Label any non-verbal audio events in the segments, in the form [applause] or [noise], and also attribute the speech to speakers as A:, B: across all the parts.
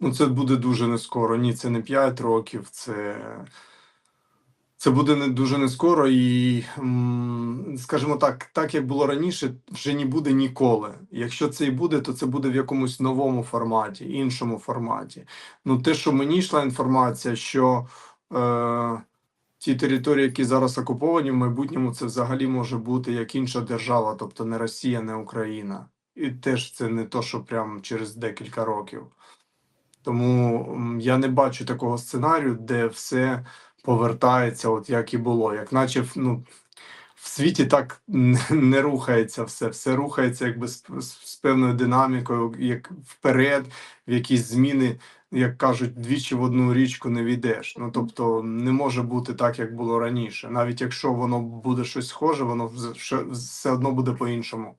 A: Ну, це буде дуже не скоро. Ні, це не 5 років, це, це буде не дуже не скоро, і, скажімо так, так як було раніше, вже не буде ніколи. Якщо це і буде, то це буде в якомусь новому форматі, іншому форматі. Ну, те, що мені йшла інформація, що е, ті території, які зараз окуповані, в майбутньому це взагалі може бути як інша держава, тобто не Росія, не Україна. І теж це не то, що прямо через декілька років. Тому я не бачу такого сценарію, де все повертається, от як і було. Як наче ну, в світі так [laughs] не, рухається все, все рухається якби з, з, з певною динамікою, як вперед, в якісь зміни, як кажуть, двічі в одну річку не війдеш. Ну тобто не може бути так, як було раніше. Навіть якщо воно буде щось схоже, воно все одно буде по-іншому.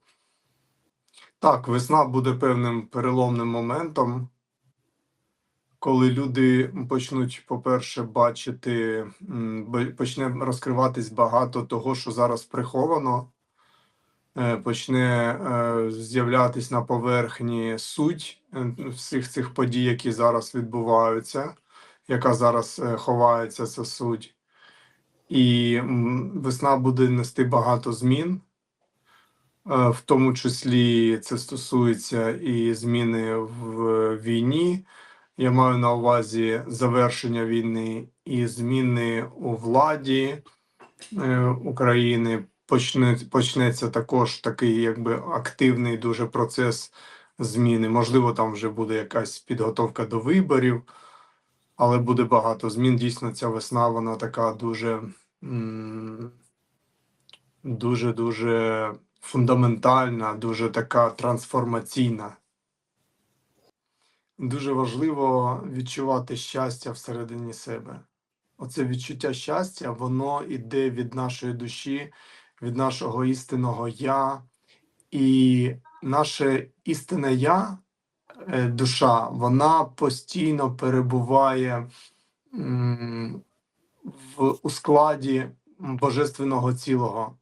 A: Так, весна буде певним переломним моментом коли люди почнуть, по-перше, бачити, почне розкриватись багато того, що зараз приховано, е, почне е, з'являтись на поверхні суть е, всіх цих подій, які зараз відбуваються, яка зараз ховається, ця суть. І весна буде нести багато змін. В тому числі це стосується і зміни в війні, я маю на увазі завершення війни і зміни у владі е, України. Почне, почнеться також такий якби активний дуже процес зміни. Можливо, там вже буде якась підготовка до виборів, але буде багато змін. Дійсно, ця весна вона така дуже, дуже, дуже фундаментальна, дуже така трансформаційна. Дуже важливо відчувати щастя всередині себе. Оце відчуття щастя, воно йде від нашої душі, від нашого істинного я. І наше істинне я, е, душа, вона постійно перебуває в, у складі божественного цілого.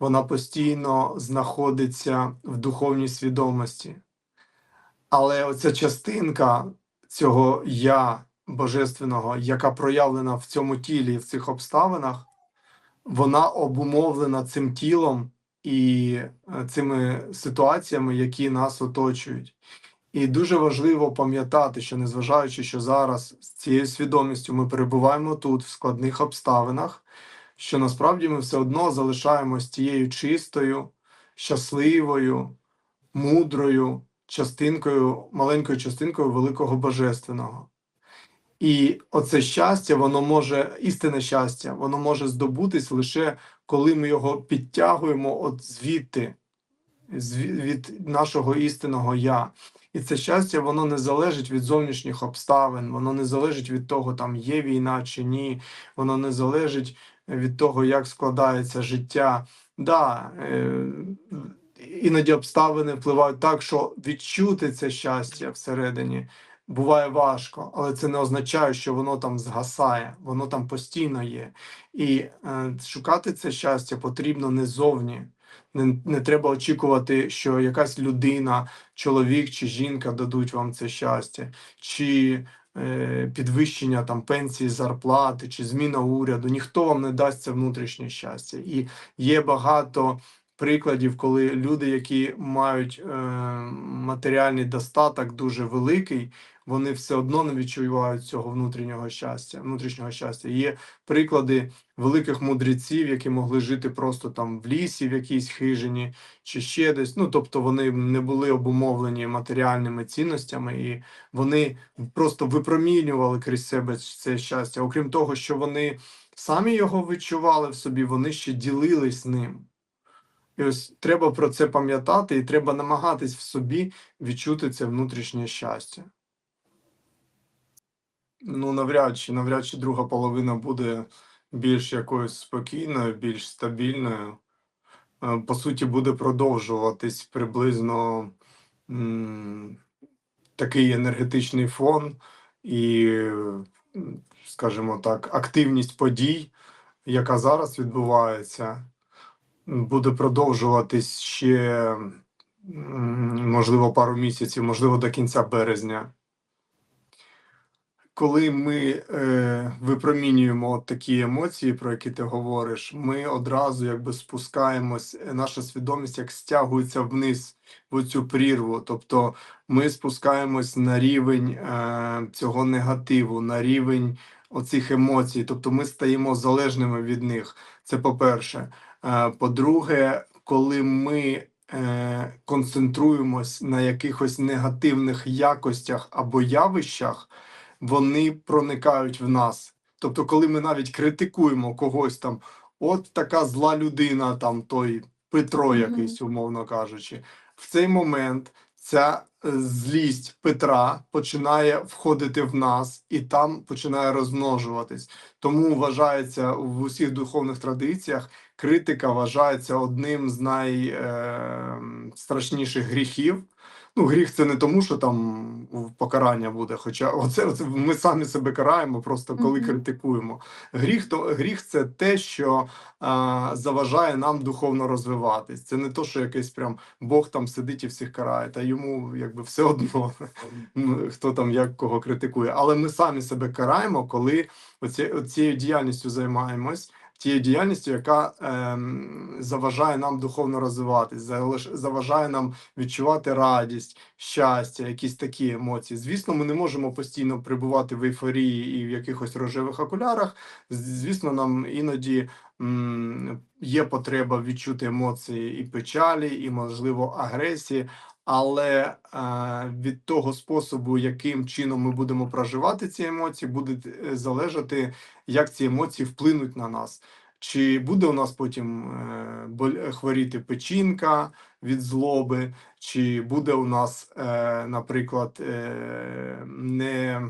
A: Вона постійно знаходиться в духовній свідомості. Але оця частинка цього я божественного, яка проявлена в цьому тілі, в цих обставинах, вона обумовлена цим тілом і е, цими ситуаціями, які нас оточують. І дуже важливо пам'ятати, що незважаючи, що зараз з цією свідомістю ми перебуваємо тут в складних обставинах, що насправді ми все одно залишаємось тією чистою, щасливою, мудрою частинкою, маленькою частинкою великого божественного. І оце щастя, воно може, істинне щастя, воно може здобутись лише коли ми його підтягуємо от звідти, від нашого істинного я. І це щастя, воно не залежить від зовнішніх обставин, воно не залежить від того, там є війна чи ні, воно не залежить від того, як складається життя. Да, е, іноді обставини впливають так, що відчути це щастя всередині буває важко, але це не означає, що воно там згасає, воно там постійно є. І е, шукати це щастя потрібно не зовні. Не, не треба очікувати, що якась людина, чоловік чи жінка дадуть вам це щастя, чи е, підвищення там пенсії, зарплати, чи зміна уряду. Ніхто вам не дасть це внутрішнє щастя. І є багато прикладів, коли люди, які мають е, матеріальний достаток дуже великий, вони все одно не відчувають цього внутрішнього щастя. Внутрішнього щастя. Є приклади великих мудреців, які могли жити просто там в лісі, в якійсь хижині, чи ще десь. Ну тобто вони не були обумовлені матеріальними цінностями, і вони просто випромінювали крізь себе це щастя. Окрім того, що вони самі його відчували в собі, вони ще ділились ним. І ось треба про це пам'ятати, і треба намагатись в собі відчути це внутрішнє щастя. Ну, навряд чи, навряд чи друга половина буде більш якоюсь спокійною, більш стабільною. Е, По суті, буде продовжуватись приблизно м, такий енергетичний фон і, скажімо так, активність подій, яка зараз відбувається, буде продовжуватись ще, можливо, пару місяців, можливо, до кінця березня. коли ми е, випромінюємо такі емоції, про які ти говориш, ми одразу якби спускаємось, е, наша свідомість як стягується вниз в цю прірву. Тобто ми спускаємось на рівень е, цього негативу, на рівень оцих емоцій. Тобто ми стаємо залежними від них. Це по-перше. По-друге, коли ми е, концентруємось на якихось негативних якостях або явищах, вони проникають в нас. Тобто, коли ми навіть критикуємо когось там, от така зла людина, там той Петро якийсь, умовно кажучи, в цей момент ця е, злість Петра починає входити в нас і там починає розмножуватись. Тому вважається в усіх духовних традиціях критика вважається одним з найстрашніших гріхів. Ну, гріх це не тому, що там покарання буде. Хоча оце, оце ми самі себе караємо, просто коли
B: Мгм.
A: критикуємо. Гріх то гріх це те, що а, заважає нам духовно розвиватись. Це не то, що якийсь прям Бог там сидить і всіх карає, та йому якби все одно, ну, хто там як кого критикує. Але ми самі себе караємо, коли оці, оцією діяльністю займаємось. Тією діяльністю, яка ем, заважає нам духовно розвиватись, залиш- заважає нам відчувати радість, щастя, якісь такі емоції. Звісно, ми не можемо постійно перебувати в ейфорії і в якихось рожевих окулярах. Звісно, нам іноді є потреба відчути емоції і печалі, і, можливо, агресії. Але е, від того способу, яким чином ми будемо проживати ці емоції, буде е, залежати, як ці емоції вплинуть на нас. Чи буде у нас потім е, хворіти печінка від злоби, чи буде у нас, наприклад, не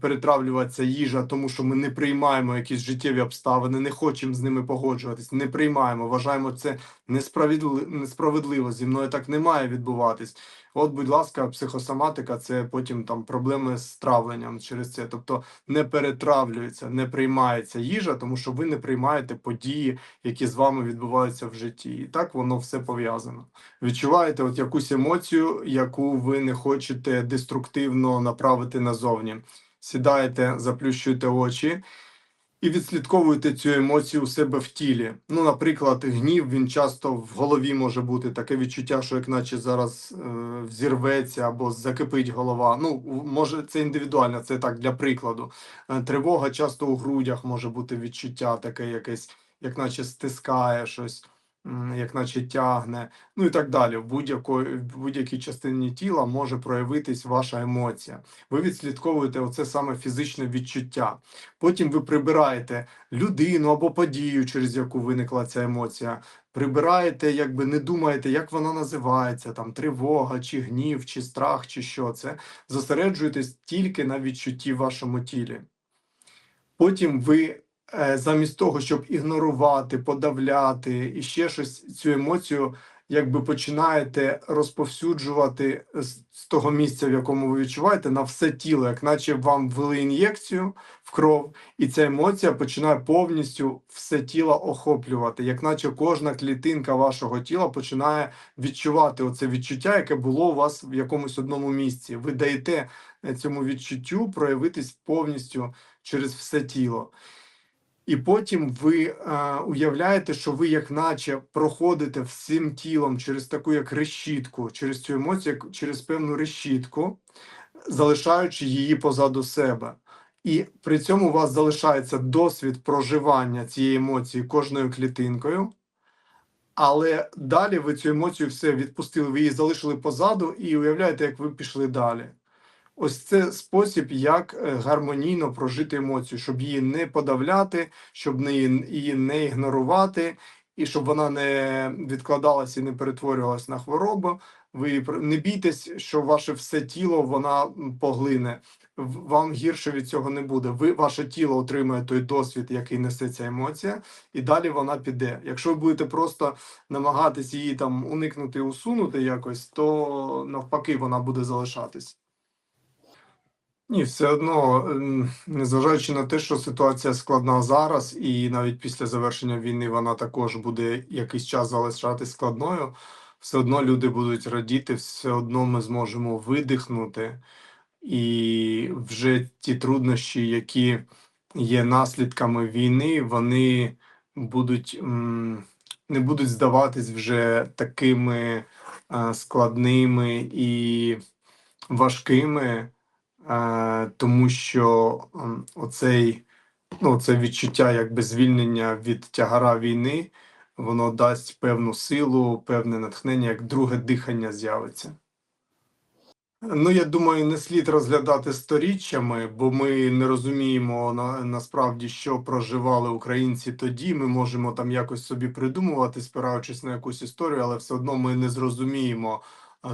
A: перетравлюватися їжа, тому що ми не приймаємо якісь життєві обставини, не хочемо з ними погоджуватись, не приймаємо, вважаємо це несправедливо, несправедливо. Зі мною так не має відбуватись. От, будь ласка, психосоматика це потім там проблеми з травленням через це. Тобто не перетравлюється, не приймається їжа, тому що ви не приймаєте події, які з вами відбуваються в житті. І так воно все пов'язано. Відчуваєте от якусь емоцію, яку ви не хочете деструктивно направити назовні. Сідаєте, заплющуєте очі і відслідковуєте цю емоцію у себе в тілі. Ну, наприклад, гнів він часто в голові може бути таке відчуття, що як наче зараз е, взірветься або закипить голова. Ну, може, це індивідуально, це так для прикладу. Е, Тривога часто у грудях може бути відчуття таке якесь, як наче стискає щось. Як наче тягне, ну і так далі. В будь-якій частині тіла може проявитись ваша емоція. Ви відслідковуєте оце саме фізичне відчуття. Потім ви прибираєте людину або подію, через яку виникла ця емоція. Прибираєте, якби не думаєте, як вона називається, там тривога, чи гнів, чи страх, чи що це. Зосереджуєтесь тільки на відчутті в вашому тілі. Потім ви замість того, щоб ігнорувати, подавляти і ще щось, цю емоцію якби починаєте розповсюджувати з, з того місця, в якому ви відчуваєте, на все тіло, як наче вам ввели ін'єкцію в кров, і ця емоція починає повністю все тіло охоплювати, як наче кожна клітинка вашого тіла починає відчувати оце відчуття, яке було у вас в якомусь одному місці. Ви даєте е, цьому відчуттю проявитись повністю через все тіло. І потім ви е, уявляєте, що ви, як наче, проходите всім тілом через таку як решітку, через цю емоцію, як через певну решітку, залишаючи її позаду себе. І при цьому у вас залишається досвід проживання цієї емоції кожною клітинкою. Але далі ви цю емоцію все відпустили, ви її залишили позаду і уявляєте, як ви пішли далі. Ось це спосіб, як е, гармонійно прожити емоцію, щоб її не подавляти, щоб її не ігнорувати, і щоб вона не відкладалася і не перетворювалася на хворобу. Ви не бійтесь, що ваше все тіло вона поглине. Вам гірше від цього не буде. Ви ваше тіло отримує той досвід, який несе ця емоція, і далі вона піде. Якщо ви будете просто намагатись її там уникнути, усунути якось, то навпаки вона буде залишатись. Ні, все одно, ем, незважаючи на те, що ситуація складна зараз, і навіть після завершення війни вона також буде якийсь час залишатись складною, все одно люди будуть радіти, все одно ми зможемо видихнути, і вже ті труднощі, які є наслідками війни, вони будуть не будуть здаватись вже такими е, складними і важкими, тому що оцей, ну, це відчуття якби звільнення від тягара війни, воно дасть певну силу, певне натхнення, як друге дихання з'явиться. Ну, я думаю, не слід розглядати сторіччями, бо ми не розуміємо на, насправді, що проживали українці тоді. Ми можемо там якось собі придумувати, спираючись на якусь історію, але все одно ми не зрозуміємо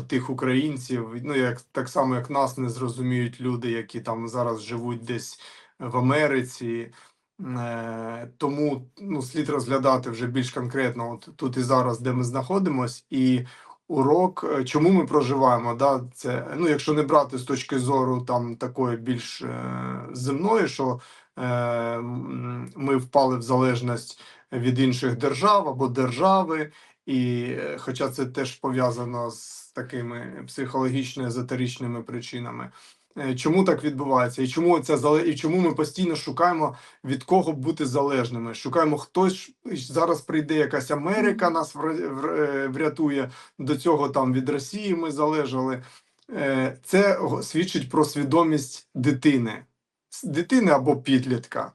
A: тих українців. Ну, як так само, як нас не зрозуміють люди, які там зараз живуть десь в Америці. Е, тому ну, слід розглядати вже більш конкретно от тут і зараз, де ми знаходимось, і урок, е, чому ми проживаємо. Да? Це, ну, якщо не брати з точки зору там такої більш е, земної, що е, ми впали в залежність від інших держав або держави, і е, хоча це теж пов'язано з такими психологічно-езотеричними причинами. Е, Чому так відбувається, і чому ця зале- і чому ми постійно шукаємо від кого бути залежними? Шукаємо хтось зараз прийде якась Америка, нас е, врятує. До цього там від Росії ми залежали. Е, Це свідчить про свідомість дитини, дитини або підлітка.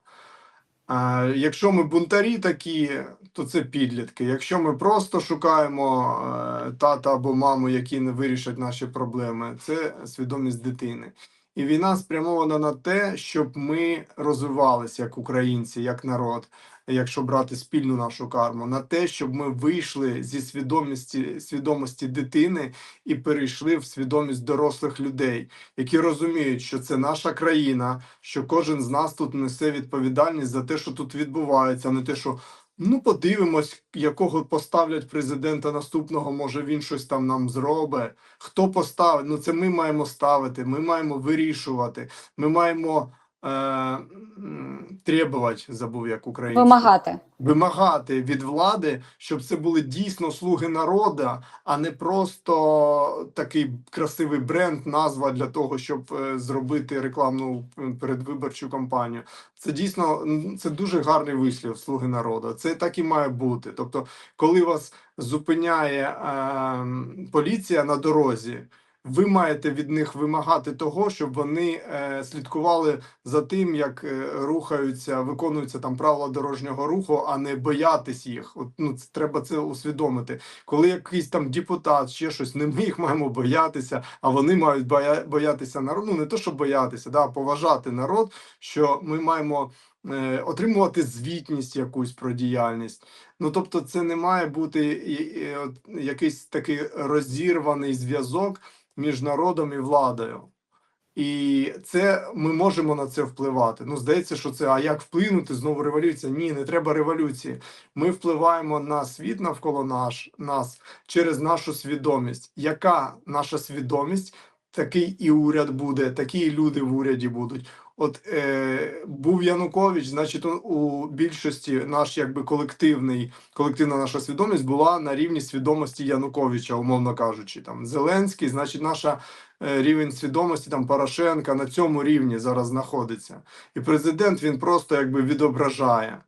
A: А якщо ми бунтарі такі, то це підлітки. Якщо ми просто шукаємо е, тата або маму, які не вирішать наші проблеми, це свідомість дитини. І війна спрямована на те, щоб ми розвивалися як українці, як народ, якщо брати спільну нашу карму, на те, щоб ми вийшли зі свідомості свідомості дитини і перейшли в свідомість дорослих людей, які розуміють, що це наша країна, що кожен з нас тут несе відповідальність за те, що тут відбувається, а не те, що ну подивимось, якого поставлять президента наступного, може він щось там нам зробить. Хто поставить? Ну це ми маємо ставити, ми маємо вирішувати, ми маємо требувати, забув як українською
B: Вимагати.
A: вимагати від влади, щоб це були дійсно слуги народу, а не просто такий красивий бренд, назва для того, щоб е, зробити рекламну е, передвиборчу кампанію. Це дійсно це дуже гарний вислів слуги народу. Це так і має бути. Тобто, коли вас зупиняє е, поліція на дорозі. Ви маєте від них вимагати того, щоб вони е, слідкували за тим, як е, рухаються, виконуються там правила дорожнього руху, а не боятись їх. От ну це треба це усвідомити. Коли якийсь там депутат, ще щось, не ми їх маємо боятися, а вони мають боя, боятися народ. Ну не то, що боятися, да, а поважати народ, що ми маємо. е, Отримувати звітність якусь про діяльність, ну тобто, це не має бути якийсь такий розірваний зв'язок між народом і владою. І це ми можемо на це впливати. Ну, здається, що це а як вплинути знову революція? Ні, не треба революції. Ми впливаємо на світ навколо наш, нас через нашу свідомість. Яка наша свідомість? Такий і уряд буде, такі і люди в уряді будуть. От е, був Янукович, значить, у більшості наш якби колективний, колективна наша свідомість була на рівні свідомості Януковича, умовно кажучи. Там Зеленський, значить, наша е, рівень свідомості там Порошенка на цьому рівні зараз знаходиться. І президент він просто якби відображає.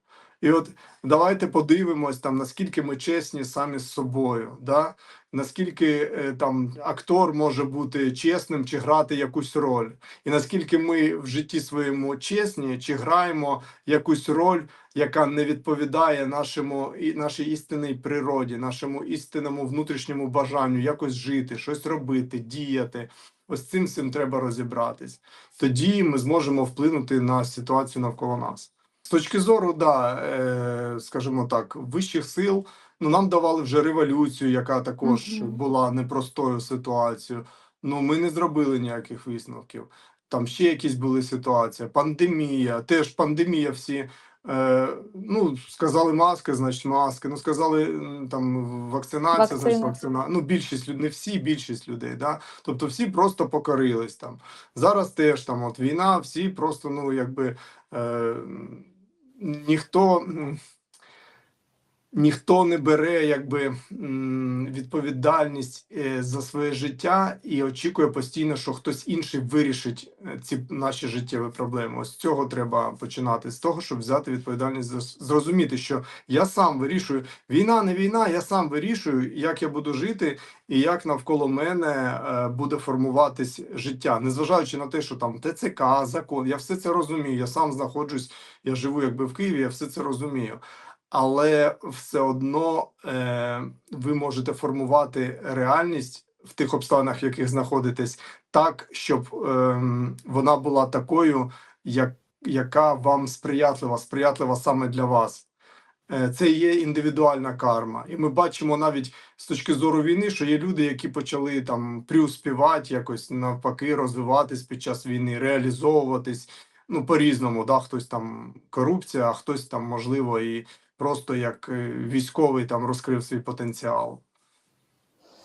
A: І от давайте подивимось там, наскільки ми чесні самі з собою, да? наскільки е, там актор може бути чесним чи грати якусь роль, і наскільки ми в житті своєму чесні, чи граємо якусь роль, яка не відповідає нашому і нашій істинній природі, нашому істинному внутрішньому бажанню якось жити, щось робити, діяти. Ось цим всім треба розібратись. Тоді ми зможемо вплинути на ситуацію навколо нас. З точки зору, да, е, скажімо так, вищих сил, ну нам давали вже революцію, яка також
B: Мгм.
A: була непростою ситуацією. Ну, ми не зробили ніяких висновків. Там ще якісь були ситуації. Пандемія, теж пандемія всі. Е, ну, сказали маски, значить маски. Ну, сказали там вакцинація, значить
B: Вакцина.
A: вакцина. Ну, більшість людей, не всі, більшість людей, да. Тобто всі просто покорились там. Зараз теж там от війна, всі просто, ну, якби е, ніхто. Ніхто не бере якби відповідальність е, за своє життя і очікує постійно, що хтось інший вирішить е, ці наші життєві проблеми. Ось з цього треба починати з того, щоб взяти відповідальність зрозуміти, що я сам вирішую війна, не війна. Я сам вирішую, як я буду жити і як навколо мене е, буде формуватись життя, незважаючи на те, що там ТЦК, закон, я все це розумію. Я сам знаходжусь, я живу якби в Києві, я все це розумію. Але все одно е, ви можете формувати реальність в тих обставинах, в яких знаходитесь, так, щоб ем, вона була такою, як, яка вам сприятлива, сприятлива саме для вас. Е, Це є індивідуальна карма, і ми бачимо навіть з точки зору війни, що є люди, які почали там приуспівати, якось навпаки, розвиватись під час війни, реалізовуватись. Ну, по-різному, да, хтось там корупція, а хтось там, можливо, і просто як е, військовий там розкрив свій потенціал.